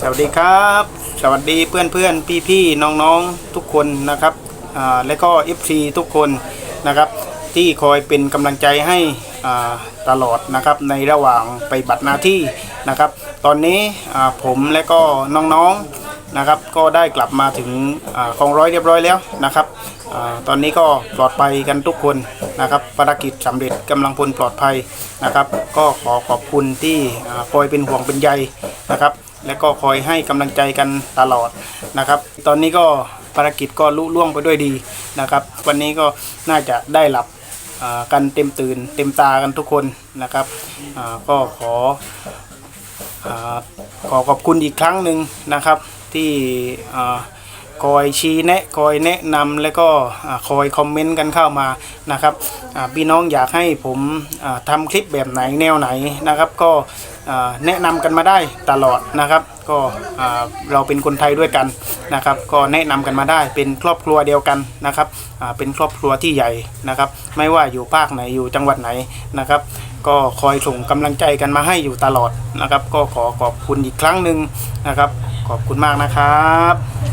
สวัสดีครับ สวัสดีเพื่อนเพื่อนพี่พี่ๆน้องทุกคนนะครับและก็ FC ทุกคนนะครับ ที่คอยเป็นกำลังใจให้ตลอดนะครับในระหว่างไปบัตรหน้าที่นะครับ ตอนนี้ผมและก็น้องๆนะครับ ก็ได้กลับมาถึงคลองร้อยเรียบร้อยแล้วนะครับอตอนนี้ก็ปลอดภัยกันทุกคนนะครับภารกิจสำเร็จกำลังพลปลอดภัยนะครับ ก็ขอขอบคุณที่คอยเป็นห่วงเป็นใยนะครับ และก็คอยให้กำลังใจกันตลอดนะครับ ตอนนี้ก็ภารกิจก็ลุล่วงไปด้วยดีนะครับ วันนี้ก็น่าจะได้หลับกันเต็มตื่นเต็มตากันทุกคนนะครับก็ขออขอขอบคุณอีกครั้งหนึ่งนะครับที่ คอยชี้แนะคอยแนะนำและก็คอยคอมเมนต์กันเข้ามานะครับพี่น้องอยากให้ผมอ่าทำคลิปแบบไหนแนวไหนนะครับ ก็แนะนำกันมาได้ตลอดนะครับ ก็เราเป็นคนไทยด้วยกันนะครับ ก็แนะนำกันมาได้เป็นครอบครัวเดียวกันนะครับเป็นครอบครัวที่ใหญ่นะครับ ไม่ว่าอยู่ภาคไหนอยู่จังหวัดไหนนะครับ ก็คอยส่งกำลังใจกันมาให้อยู่ตลอดนะครับ ก็ขอขอบคุณอีกครั้งหนึ่งนะครับ ขอบคุณมากนะครับ